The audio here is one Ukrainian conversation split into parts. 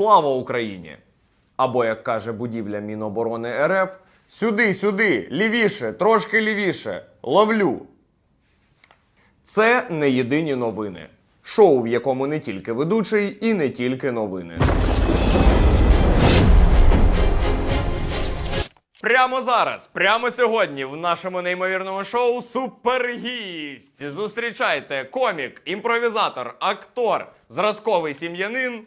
Слава Україні! Або, як каже будівля Міноборони РФ, сюди, сюди, лівіше, трошки лівіше, ловлю. Це не єдині новини. Шоу, в якому не тільки ведучий і не тільки новини. Прямо зараз, прямо сьогодні, в нашому неймовірному шоу Супергість. Зустрічайте комік, імпровізатор, актор, зразковий сім'янин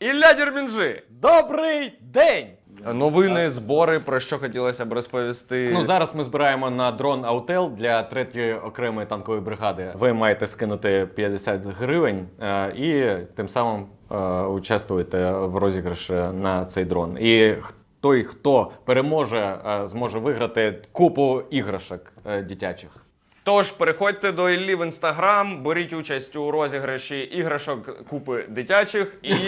Ілля Дірмінджи. Добрий день! Новини, збори, про що хотілося б розповісти. Ну зараз ми збираємо на дрон Аутел для третьої окремої танкової бригади. Ви маєте скинути 50 гривень е, і тим самим е, участвуєте в розіграші на цей дрон. І той, хто переможе, е, зможе виграти купу іграшок е, дитячих. Тож переходьте до Іллі в інстаграм, беріть участь у розіграші іграшок купи дитячих і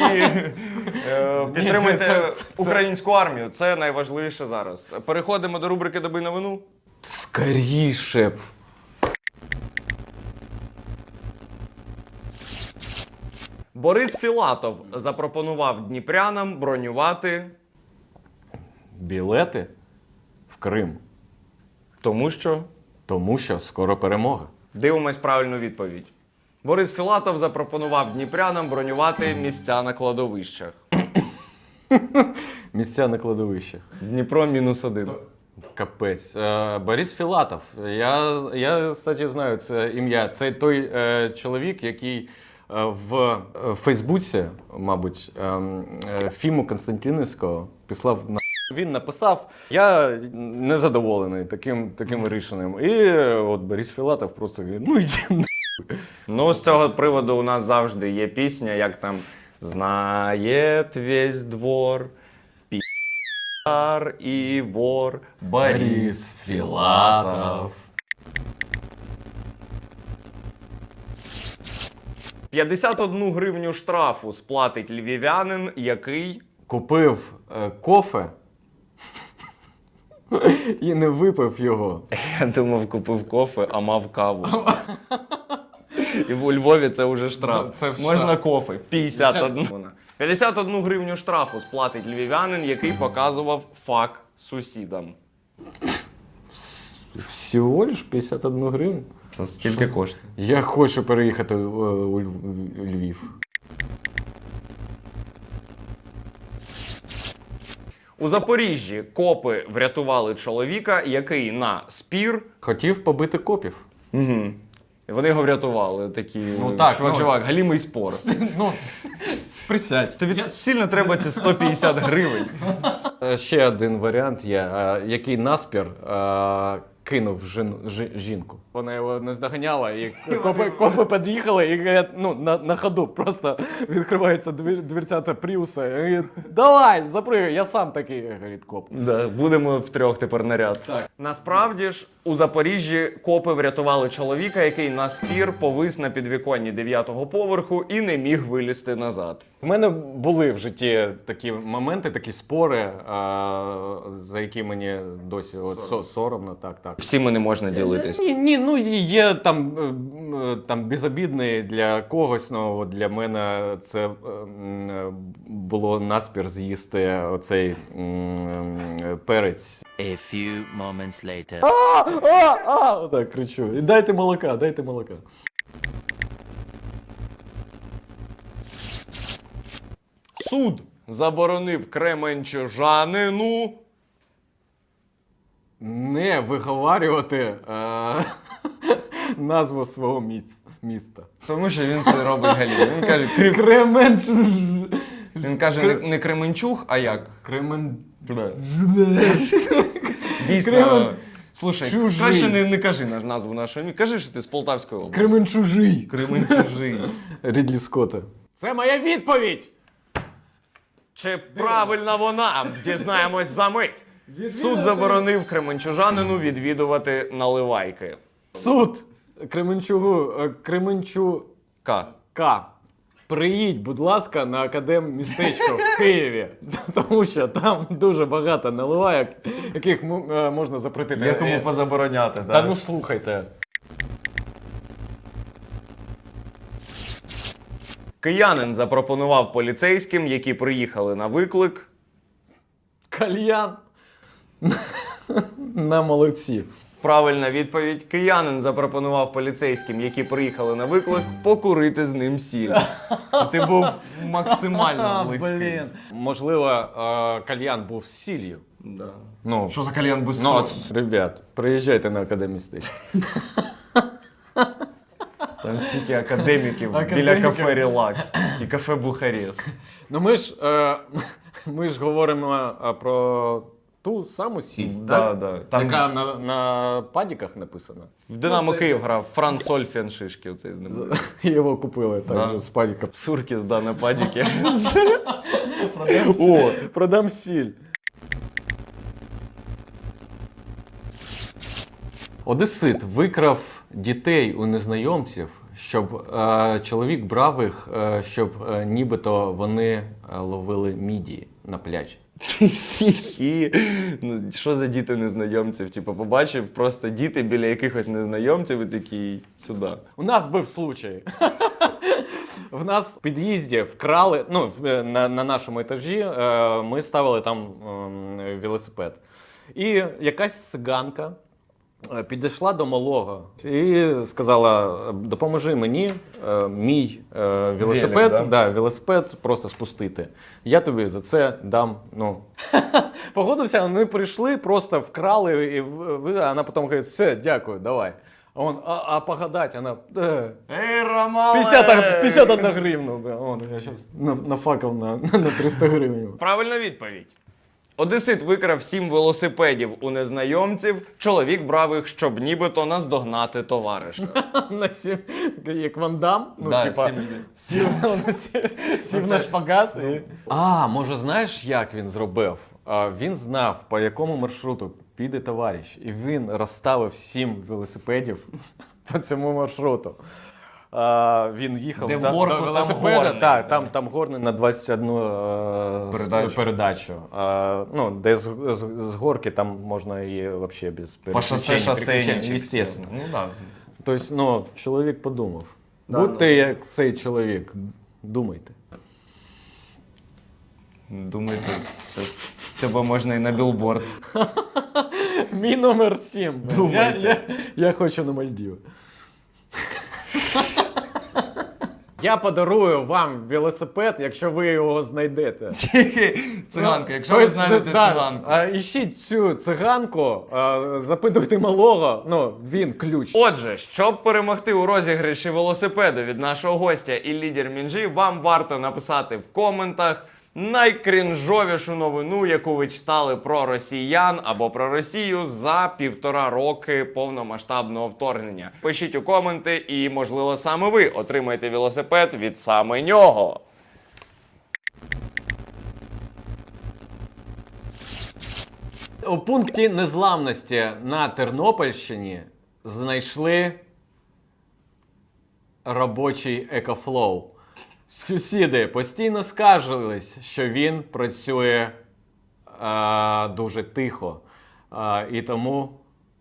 е, підтримуйте українську армію. Це найважливіше зараз. Переходимо до рубрики Доби новину. Скоріше б. Борис Філатов запропонував дніпрянам бронювати, білети в Крим. тому що Тому що скоро перемога. дивимось правильну відповідь. Борис Філатов запропонував дніпрянам бронювати місця на кладовищах. Місця на кладовищах. Дніпро мінус один. Капець. Е, Борис Філатов. Я, я кстати, знаю це ім'я. Це той е, чоловік, який е, в е, Фейсбуці, мабуть, ем, е, Фіму Константинівського післав на. Він написав: Я незадоволений таким, таким рішенням. І от Борис Філатов просто говорить, ну йди. Ну, з цього приводу у нас завжди є пісня, як там Знає весь двор, піар і вор, Борис Філатов. 51 гривню штрафу сплатить львів'янин, який Купив е, кофе і не випив його. Я думав, купив кофе, а мав каву. І у Львові це вже штраф. Це- це Можна штраф. кофе. 51. 51 гривню штрафу сплатить львів'янин, який показував фак сусідам. Всього лиш 51 гривень. Це скільки коштує? Я хочу переїхати е, у Льв- у Львів. У Запоріжжі копи врятували чоловіка, який на спір. Хотів побити копів. Угу. Вони його врятували. Такі. Ну так, чувак, ну. чувак, галімий спор. Ну, присядь. Тобі сильно треба ці 150 гривень. Е, Ще один варіант є, е, який наспір е, кинув жін, жі- жінку. Вона його не здоганяла, і копи, копи під'їхали і говорять, ну, на, на ходу просто відкривається двір, дверцята Пріуса. І говорять, давай, запригай, я сам такий, говорить коп. Да, будемо втрьох тепер наряд. Так. Насправді ж у Запоріжжі копи врятували чоловіка, який на спір повис на підвіконні дев'ятого поверху і не міг вилізти назад. У мене були в житті такі моменти, такі спори, е, за які мені досі от, со- соромно, так, так. Всіми не можна ділитись. Ні, ні, ну є там, е, е, там безобідний для когось, ну для мене це е, було наспір з'їсти оцей перець. A few moments later. А, а, а, отак кричу. І дайте молока, дайте молока. Суд заборонив кременчужанину. Не виговарювати е, назву свого міс- міста. Тому що він це робить галім. Він каже, Крим... Кременч... він каже не, не Кременчуг, а як? Кремен... Дійсно. Кремен- Слушай, Чужий. краще не, не кажи на- назву нашого міста. Кажи, що ти з Полтавської області. Кременчужий. Кременчужий. Рідлі Скотта. Це моя відповідь! Чи правильна вона? Дізнаємось за мить. Суд заборонив кременчужанину відвідувати наливайки. Суд Кременчугу, е, Кременчука. К. Приїдь, будь ласка, на академ містечко в Києві, тому що там дуже багато наливайок, яких м- е, можна запретити. Якому Е, позабороняти, Та ну слухайте. Киянин запропонував поліцейським, які приїхали на виклик. Кальян. На молодці. Правильна відповідь. Киянин запропонував поліцейським, які приїхали на виклик, покурити з ним сіль. Ти був максимально близький. Блін. Можливо, е, кальян був з сіллю. Да. Ну, Що за кальян без ну солі? от, ребят, приїжджайте на академістик. Там стільки академіків, біля Академіків. кафе Релакс і кафе Бухарест. Ну ми ж, е, ми ж говоримо е, про ту саму сіль, Да, так? да. Там яка на, на падіках написана. в Динамо Ну, Київ грав Фран Сольфен Шишків, цей з ним. Його купили так Да. же з падіка. Сурки з Дана Падіки. О, продам сіль. Одесит викрав дітей у незнайомців, щоб е, чоловік брав їх, е, щоб е, нібито вони е, ловили мідії на пляжі. І ну, що за діти незнайомців? Типу, побачив просто діти біля якихось незнайомців і такий сюди. У нас був случай. В нас в під'їзді вкрали, ну, в- на, на нашому етажі е, ми ставили там е, велосипед. І якась циганка е, підійшла до малого і сказала: допоможи мені е, мій е, велосипед, Велик, да? да, велосипед просто спустити. Я тобі за це дам. Ну. Погодився, вони прийшли, просто вкрали, і ви- а вона потім говорить, все, дякую, давай. А он, а, а погадать, вона. Е, Ей, Ромале! 50, 51 гривну. бля. Он, я зараз нафакав на, на 300 гривень. Правильна відповідь. Одесит викрав сім велосипедів у незнайомців. Чоловік брав їх, щоб нібито наздогнати товариша. На сім, як вандам. Ну, Да, типа, сім- сів, сів, сів на шпагат. І... А, може, знаєш, як він зробив? А, він знав, по якому маршруту піде товариш, і він розставив сім велосипедів по цьому маршруту. А, він їхав Де в до, горку, до там велосипеда. так, там, там горний на 21 е, Передачу. передачу. А, ну, де з, з, з горки там можна і взагалі без По шосе переключень, естественно. Ну да. Тобто, ну, чоловік подумав. Да, Будьте ну. як цей чоловік, думайте. Думаєте, це тебе можна і на білборд. Мій номер 7. Я, я, я хочу на Мальдіви. Я подарую вам велосипед, якщо ви його знайдете. Циганка, якщо Ну, ви знайдете да, циганку. А, іщіть цю циганку, а, запитуйте малого, ну, він ключ. Отже, щоб перемогти у розіграші велосипеду від нашого гостя і лідер Мінжі, вам варто написати в коментах найкрінжовішу новину, яку ви читали про росіян або про Росію за півтора роки повномасштабного вторгнення. Пишіть у коменти, і можливо саме ви отримаєте велосипед від саме нього. У пункті незламності на Тернопільщині знайшли робочий екофлоу. Сусіди постійно скаржились, що він працює е, дуже тихо, е, і тому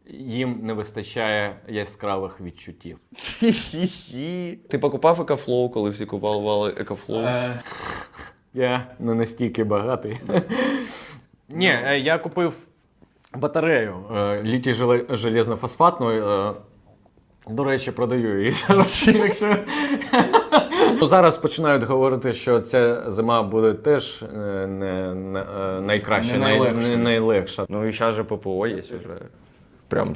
їм не вистачає яскравих відчуттів. Ти покупав екофлоу, коли всі купували екофлоу? Е, я не настільки багатий. Ні, е, я купив батарею е, літій желе- железно-фосфатну. е, До речі, продаю її зараз. Якщо... Ну, Зараз починають говорити, що ця зима буде теж е, не, не, е, найкраща, Не най- найлегша. не найлегша. Ну і зараз же ППО є вже. Прям,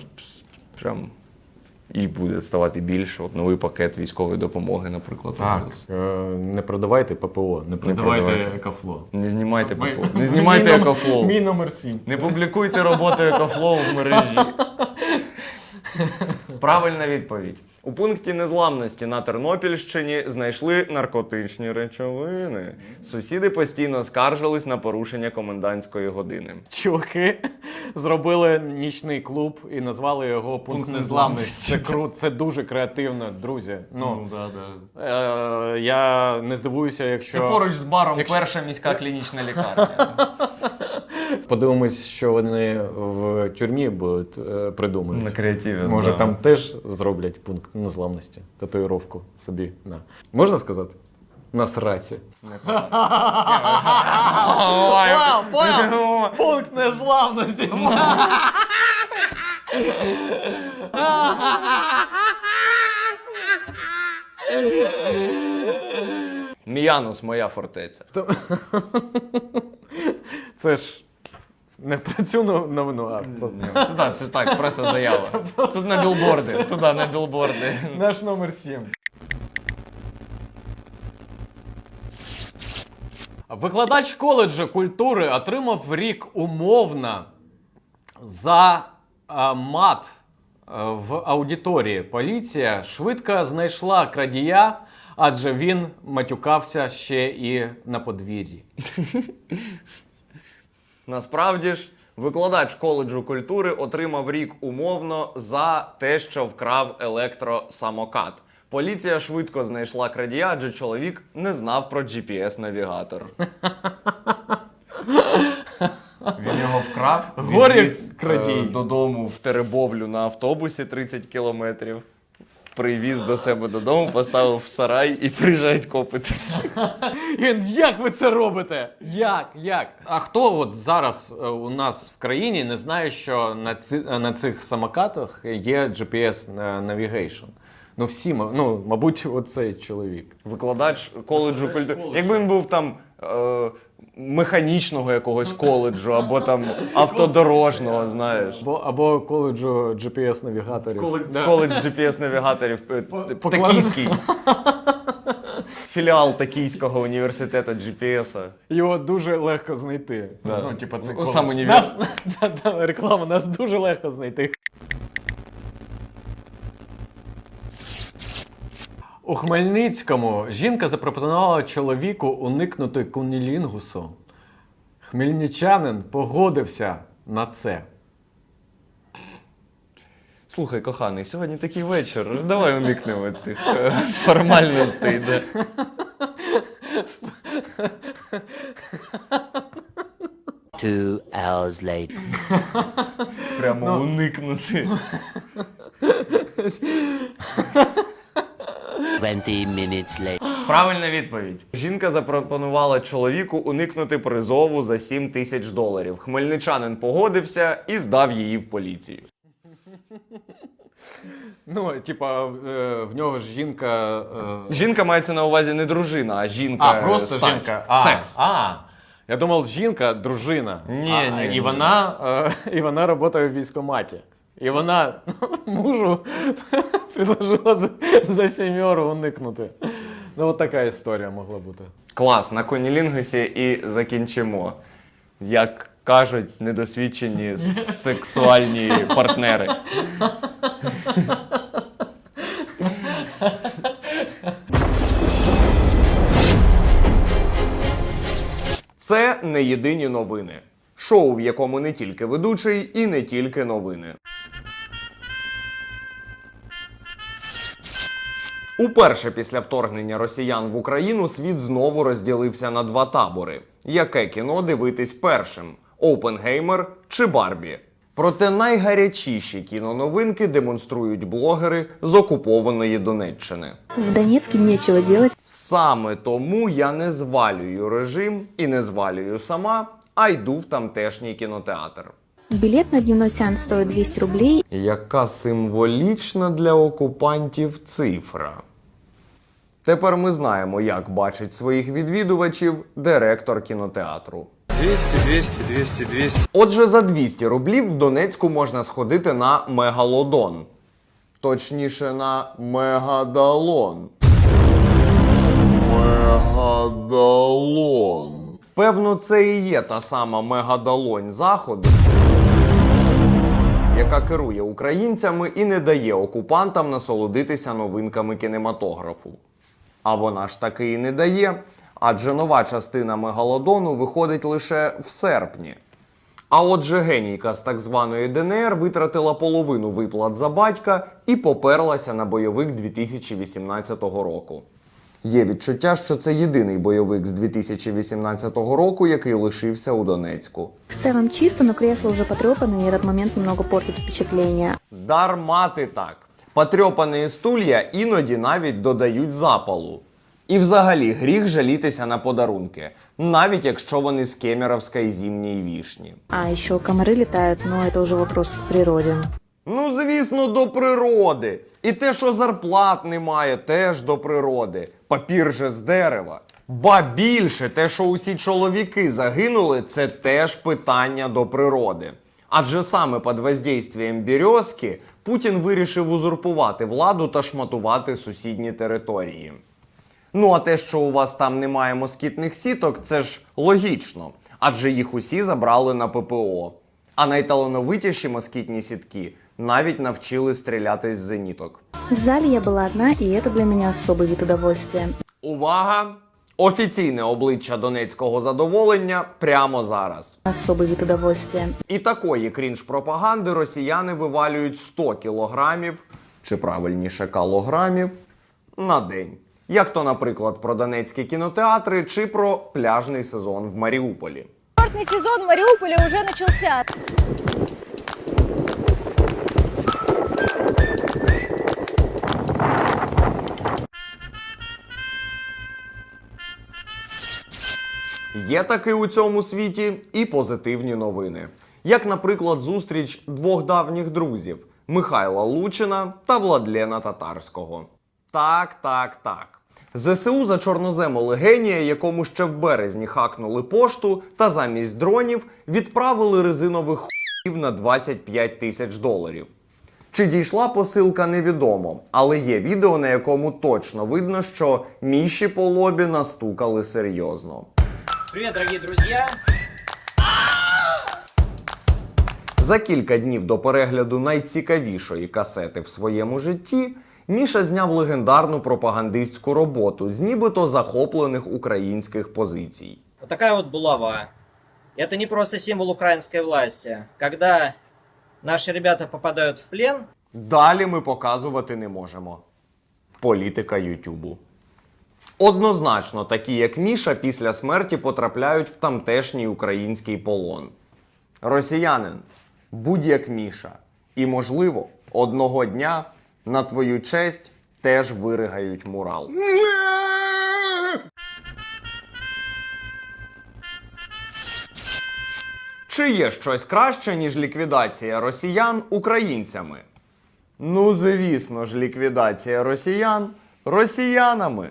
прям і буде ставати більше. От новий пакет військової допомоги, наприклад. Так, е, не продавайте ППО, не продавайте продавайте. екофло. Не знімайте ППО. Не знімайте екофлоу. Мій номер 7. Не публікуйте роботу екофлоу в мережі. Правильна відповідь. У пункті незламності на Тернопільщині знайшли наркотичні речовини. Сусіди постійно скаржились на порушення комендантської години. Чуваки зробили нічний клуб і назвали його пункт, Пункт незламності. незламності. Це круто, це дуже креативно, друзі. Ну, да, да. е, я не здивуюся, якщо Це поруч з баром Якщо- перша міська клінічна лікарня. подивимось, що вони в тюрмі будуть е, придумати. На креативі. Може, да. там теж зроблять пункт незламності, татуїровку собі. На. Можна сказати? На сраці. Понял? Пункт незламності. Міянус, моя фортеця. Це ж не про цю нов- новину, а просто Це так, це так, просто заява. Тут на білборди, туди на білборди. наш номер 7. Викладач коледжу культури отримав рік умовно за а, мат а, в аудиторії. Поліція швидко знайшла крадія, адже він матюкався ще і на подвір'ї. Насправді ж, викладач коледжу культури отримав рік умовно за те, що вкрав електросамокат. Поліція швидко знайшла крадія, адже чоловік не знав про GPS-навігатор. Він його вкрав, Горі відвіз, крадій. е, додому в Теребовлю на автобусі 30 кілометрів. Привіз до себе додому, поставив в сарай і приїжджають копи. І Він, як ви це робите? Як? Як? А хто от зараз е, у нас в країні не знає, що на, ці, е, на цих самокатах є GPS Navigation? Ну всі, ма- ну, мабуть, оцей чоловік. Викладач коледжу культури. Якби він був там е, механічного якогось коледжу або там автодорожного, знаєш. Або, або коледжу GPS навігаторів. Да. Коледж GPS-навігаторів е, т- поклад- Токійський. Філіал Токійського університету GPS. Його дуже легко знайти. Да. Ну, типа, це Ну, коледж. сам універ- Нас, да, да, реклама, нас дуже легко знайти. У Хмельницькому жінка запропонувала чоловіку уникнути кунілінгусу. Хмельничанин погодився на це. Слухай, коханий, сьогодні такий вечір. Давай уникнемо цих е, формальностей. Да. Two hours later. Прямо уникнути. 20 minutes later. Правильна відповідь. Жінка запропонувала чоловіку уникнути призову за 7 тисяч доларів. Хмельничанин погодився і здав її в поліцію. Ну, типа, е, в нього ж жінка. е, Жінка мається на увазі не дружина, а жінка. А, просто стать. жінка. А, Секс. А, я думав, жінка дружина. Ні, а, ні, І ні. вона, е, і вона працює в військкоматі. І вона мужу предложила за, за уникнути. Ну, от така історія могла бути. Клас, на конілінгусі і закінчимо. Як кажуть недосвідчені сексуальні партнери. Це не єдині новини. Шоу, в якому не тільки ведучий і не тільки новини. Уперше після вторгнення росіян в Україну світ знову розділився на два табори. Яке кіно дивитись першим: Опенгеймер чи Барбі? Проте найгарячіші кіноновинки демонструють блогери з окупованої Донеччини. В Донецке нечего делать. Саме тому я не звалюю режим і не звалюю сама, а йду в тамтешній кінотеатр. Билет на дневной сеанс стоит 200 рублей. Яка символічна для окупантів цифра. Тепер ми знаємо, як бачить своїх відвідувачів директор кінотеатру. 200, 200, 200, 200. Отже, за 200 рублів в Донецьку можна сходити на мегалодон. Точніше, на мегадалон. Мегадалон. Певно, це і є та сама мегадалонь заходу, яка керує українцями і не дає окупантам насолодитися новинками кінематографу. А вона ж таки і не дає, адже нова частина мегалодону виходить лише в серпні. А отже, генійка з так званої ДНР витратила половину виплат за батька і поперлася на бойовик 2018 року. Є відчуття, що це єдиний бойовик з 2018 року, який лишився у Донецьку. В целом чисто, но кресло уже потрепано, и этот момент немного портит впечатление. Дарма ти так. Потрьопані стулья іноді навіть додають запалу. І взагалі гріх жалітися на подарунки, навіть якщо вони з кемеровської зімньої вішні. А еще комары летают, но это уже вопрос к природе. Ну, звісно, до природи. І те, що зарплат немає, теж до природи. Папір же з дерева. Ба більше, те, що усі чоловіки загинули, це теж питання до природи. Адже саме під воздействием березки Путін вирішив узурпувати владу та шматувати сусідні території. Ну а те, що у вас там немає москітних сіток, це ж логічно, адже їх усі забрали на ППО. А найталановитіші москітні сітки навіть навчили стріляти з зеніток. В зале я была одна, и это для меня особый вид удовольствия. Увага! Офіційне обличчя донецького задоволення прямо зараз. Особый вид удовольствия. І такої крінж-пропаганди росіяни вивалюють 100 кілограмів, чи правильніше калограмів, на день. Як то, наприклад, про донецькі кінотеатри чи про пляжний сезон в Маріуполі. Курортный сезон в Мариуполе уже начался. Є таки у цьому світі і позитивні новини. Як, наприклад, зустріч двох давніх друзів Михайла Лучина та Владлена Татарського. Так, так, так. ЗСУ за чорнозему генія, якому ще в березні хакнули пошту, та замість дронів відправили резинових хуїв на 25 тисяч доларів. Чи дійшла посилка, невідомо, але є відео, на якому точно видно, що міші по лобі настукали серйозно. Привет, дорогие друзья! За кілька днів до перегляду найцікавішої касети в своєму житті Міша зняв легендарну пропагандистську роботу з нібито захоплених українських позицій. Вот такая вот булава. Это не просто символ украинской власти. Когда наши ребята попадают в плен, Далі ми показувати не можемо. Політика Ютубу. Однозначно, такі як Міша після смерті потрапляють в тамтешній український полон. Росіянин, будь як Міша. І, можливо, одного дня на твою честь теж виригають мурал. Чи є щось краще, ніж ліквідація росіян українцями? Ну, звісно ж, ліквідація росіян росіянами.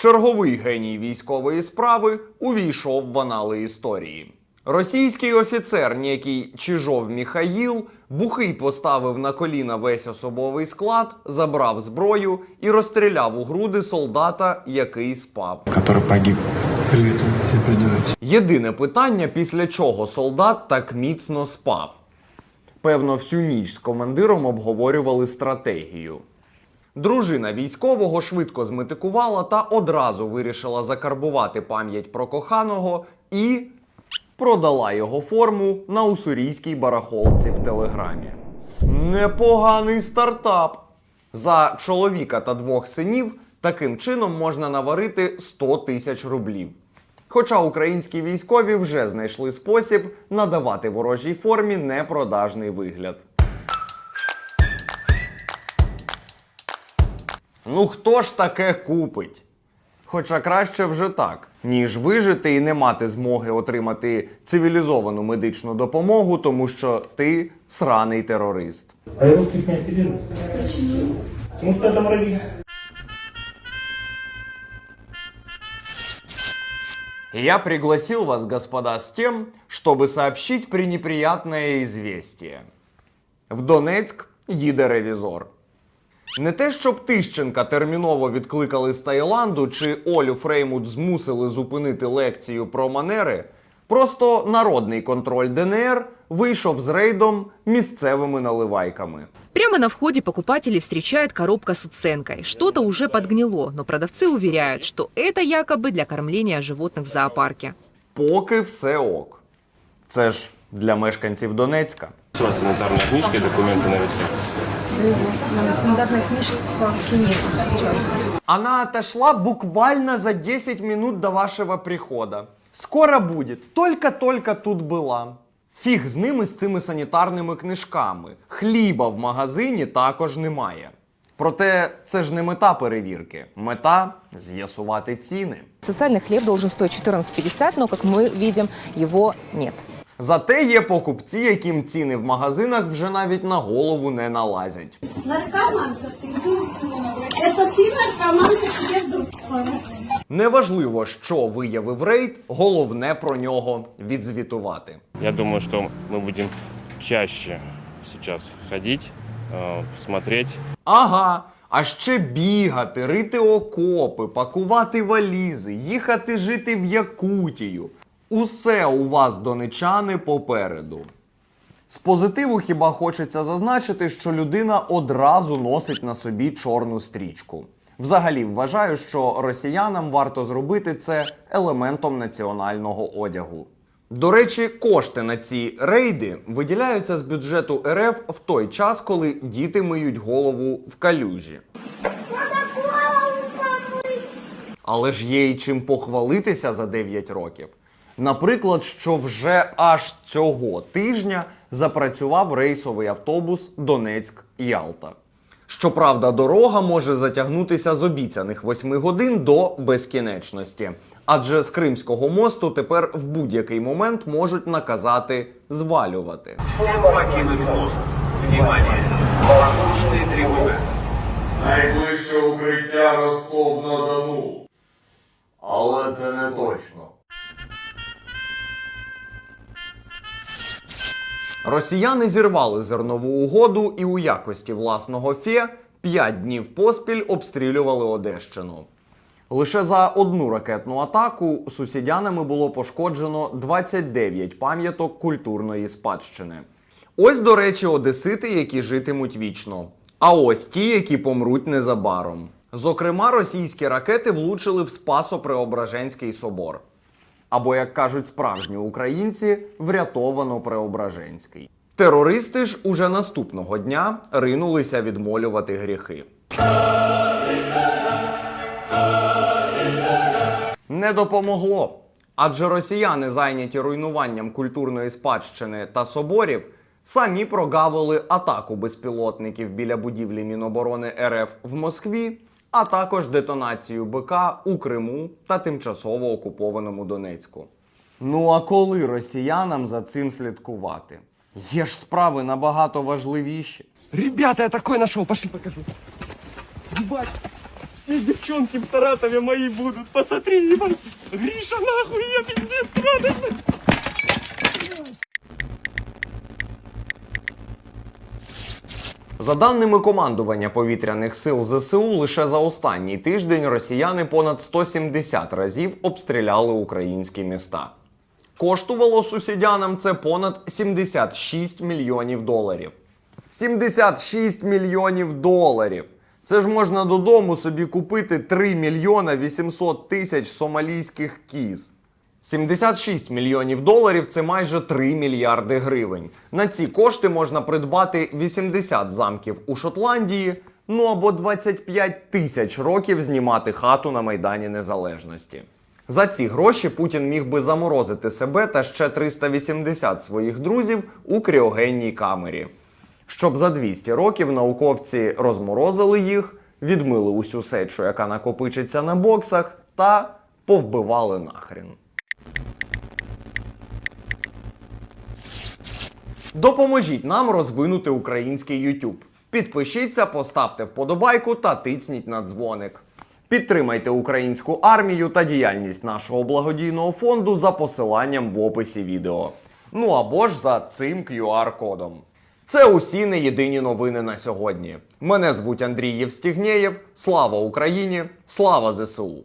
Черговий геній військової справи увійшов в анали історії. Російський офіцер, ніякий Чижов Міхаїл, бухий поставив на коліна весь особовий склад, забрав зброю і розстріляв у груди солдата, який спав. который погиб. Передавайте. Єдине питання, після чого солдат так міцно спав. Певно, всю ніч з командиром обговорювали стратегію. Дружина військового швидко зметикувала та одразу вирішила закарбувати пам'ять про коханого і продала його форму на уссурійській барахолці в телеграмі. Непоганий стартап. За чоловіка та двох синів таким чином можна наварити 100 тисяч рублів. Хоча українські військові вже знайшли спосіб надавати ворожій формі непродажний вигляд. Ну хто ж таке купить? Хоча краще вже так, ніж вижити і не мати змоги отримати цивілізовану медичну допомогу, тому що ти сраний терорист. А я русских не оперирую. Почему? Потому что это. Я пригласил вас, господа, с тем, чтобы сообщить пренеприятное известие. В Донецьк їде ревізор. Не те, щоб Тищенка терміново відкликали з Таїланду чи Олю Фреймут змусили зупинити лекцію про манери. Просто народний контроль ДНР вийшов з рейдом місцевими наливайками. Прямо на входе покупателей встречает коробка с уценкой. Что-то уже подгнило, но продавцы уверяют, что это якобы для кормления животных в зоопарке. Поки все ок. Це ж для мешканців Донецька. Санитарные книжки, документы на весе. Стандартная книжка нет сейчас. Она отошла буквально за 10 минут до вашего прихода. Скоро будет. Только-только тут була. Фіг з ними з цими санітарними книжками. Хліба в магазині також немає. Проте це ж не мета перевірки. Мета з'ясувати ціни. Социальный хлеб должен стоить 14,50, но, как мы видим, его нет. Зате є покупці, яким ціни в магазинах вже навіть на голову не налазять. Неважливо, що виявив рейд, головне про нього відзвітувати. Я думаю, что мы будем чаще сейчас ходить, э, смотреть. Ага, а ще бігати, рити окопи, пакувати валізи, їхати жити в Якутію. Усе у вас, донечани, попереду. З позитиву хіба хочеться зазначити, що людина одразу носить на собі чорну стрічку. Взагалі вважаю, що росіянам варто зробити це елементом національного одягу. До речі, кошти на ці рейди виділяються з бюджету РФ в той час, коли діти миють голову в калюжі. Але ж є й чим похвалитися за 9 років. Наприклад, що вже аж цього тижня запрацював рейсовий автобус Донецьк-Ялта. Щоправда, дорога може затягнутися з обіцяних 8 годин до безкінечності. Адже з Кримського мосту тепер в будь-який момент можуть наказати звалювати. Найближче укриття Ростов на Дону. Але це не точно. Росіяни зірвали зернову угоду і у якості власного фе 5 днів поспіль обстрілювали Одещину. Лише за одну ракетну атаку сусідянами було пошкоджено 29 пам'яток культурної спадщини. Ось, до речі, одесити, які житимуть вічно. А ось ті, які помруть незабаром. Зокрема, російські ракети влучили в Спасо-Преображенський собор. Або, як кажуть справжні українці, врятовано Преображенський. Терористи ж уже наступного дня ринулися відмолювати гріхи. Не допомогло. Адже росіяни, зайняті руйнуванням культурної спадщини та соборів, самі прогавили атаку безпілотників біля будівлі Міноборони РФ в Москві, а також детонацію БК у Криму та тимчасово окупованому Донецьку. Ну а коли росіянам за цим слідкувати? Є ж справи набагато важливіші. Ребята, я такой нашел, пошли покажу. Ебать, все девчонки в Саратове мои будут, посмотри, ебать. Гриша, нахуй, я пиздец радостный. За даними командування повітряних сил ЗСУ, лише за останній тиждень росіяни понад 170 разів обстріляли українські міста. Коштувало сусідянам це понад 76 мільйонів доларів. 76 мільйонів доларів! Це ж можна додому собі купити 3 мільйона 800 тисяч сомалійських кіз. 76 мільйонів доларів це майже 3 мільярди гривень. На ці кошти можна придбати 80 замків у Шотландії, ну або 25 тисяч років знімати хату на Майдані Незалежності. За ці гроші Путін міг би заморозити себе та ще 380 своїх друзів у кріогенній камері. Щоб за 200 років науковці розморозили їх, відмили усю сечу, яка накопичиться на боксах, та повбивали нахрен. Допоможіть нам розвинути український YouTube. Підпишіться, поставте вподобайку та тицніть на дзвоник. Підтримайте українську армію та діяльність нашого благодійного фонду за посиланням в описі відео. Ну або ж за цим QR-кодом. Це усі не єдині новини на сьогодні. Мене звуть Андрій Євстігнєєв. Слава Україні! Слава ЗСУ!